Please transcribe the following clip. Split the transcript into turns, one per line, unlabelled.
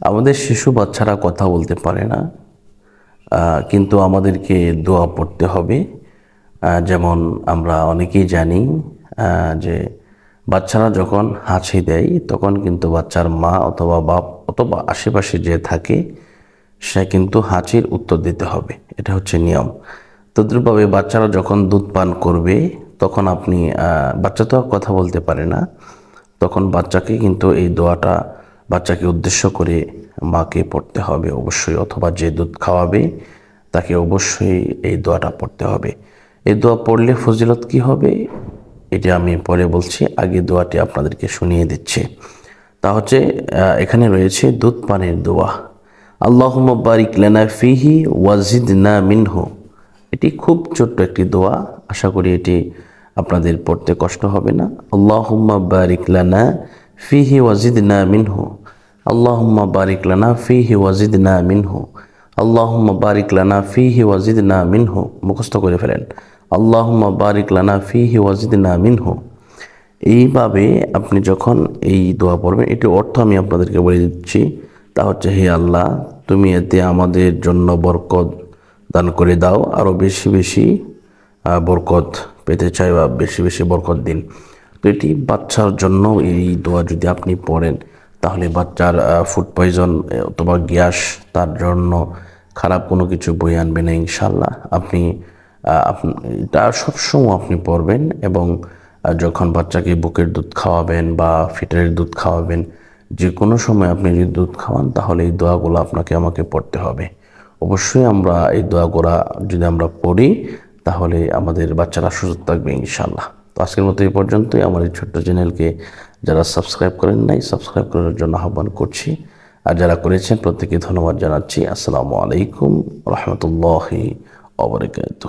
আমাদের শিশু বাচ্চারা কথা বলতে পারে না কিন্তু আমাদেরকে দোয়া পড়তে হবে। যেমন আমরা অনেকেই জানি যে বাচ্চারা যখন হাঁচি দেয়, তখন কিন্তু বাচ্চার মা অথবা বাপ অথবা আশেপাশে যে থাকে, সে কিন্তু হাঁচির উত্তর দিতে হবে। এটা হচ্ছে নিয়ম। তদ্রুপভাবে বাচ্চারা যখন দুধ পান করবে, তখন আপনি বাচ্চা তো কথা বলতে পারে না, তখন বাচ্চাকে কিন্তু এই দোয়াটা বাচ্চাকে উদ্দেশ্য করে মাকে পড়তে হবে অবশ্যই, অথবা যে দুধ খাওয়াবে তাকে অবশ্যই এই দোয়াটা পড়তে হবে। এই দোয়া পড়লে ফজিলত কি হবে? এটি আমি পরে বলছি, আগে দোয়াটি আপনাদেরকে শুনিয়ে দিচ্ছি। তা হচ্ছে এখানে রয়েছে দুধ পানের দোয়া। আল্লাহ বারিক লেনা ফিহি ওয়াজিদ না মিনহু। এটি খুব ছোট্ট একটি দোয়া, আশা করি এটি আপনাদের পড়তে কষ্ট হবে না। আল্লাহুম্মা বারিক ফিহি ওয়াজিদনা মিনহু। আল্লাহুম্মা বারিক লানা ফিহি ওয়াজিদনা মিনহু। আল্লাহুম্মা বারিক লানা ফিহি ওয়াজিদনা মিনহু। মুখস্থ করে ফেলেন। আল্লাহুম্মা বারিক লানা ফিহি ওয়াজিদনা মিনহু। এইভাবে আপনি যখন এই দোয়া পড়বেন এটির অর্থ আমি আপনাদেরকে বলে দিচ্ছি। তা হচ্ছে, হে আল্লাহ, তুমি এতে আমাদের জন্য বরকত দান করে দাও। আরও বেশি বেশি বরকত পেতে চাই বা বেশি বেশি বরকত দিন। এটি বাচ্চার জন্য এই দোয়া যদি আপনি পড়েন, তাহলে বাচ্চার ফুড পয়জন অথবা গ্যাস, তার জন্য খারাপ কোনো কিছু বই আনবে না ইনশাল্লাহ আপনি আপনি- এটা সবসময় আপনি পড়বেন এবং যখন বাচ্চাকে বুকের দুধ খাওয়াবেন বা ফিটারের দুধ খাওয়াবেন যে কোনো সময় আপনি যদি দুধ খাওয়ান, তাহলে এই দোয়াগুলো আপনাকে, আমাকে পড়তে হবে। অবশ্যই আমরা এই দোয়াগুলা যদি আমরা পড়ি, তাহলে আমাদের বাচ্চারা সুস্থ থাকবে ইনশাল্লাহ তো আজকের মতো এই পর্যন্তই। আমার এই ছোট্ট চ্যানেলকে যারা সাবস্ক্রাইব করেন নাই সাবস্ক্রাইব করার জন্য আহ্বান করছি। আর যারা করেছেন প্রত্যেকে ধন্যবাদ জানাচ্ছি। আসসালামু আলাইকুম রহমতুল্লাহি অবরকাত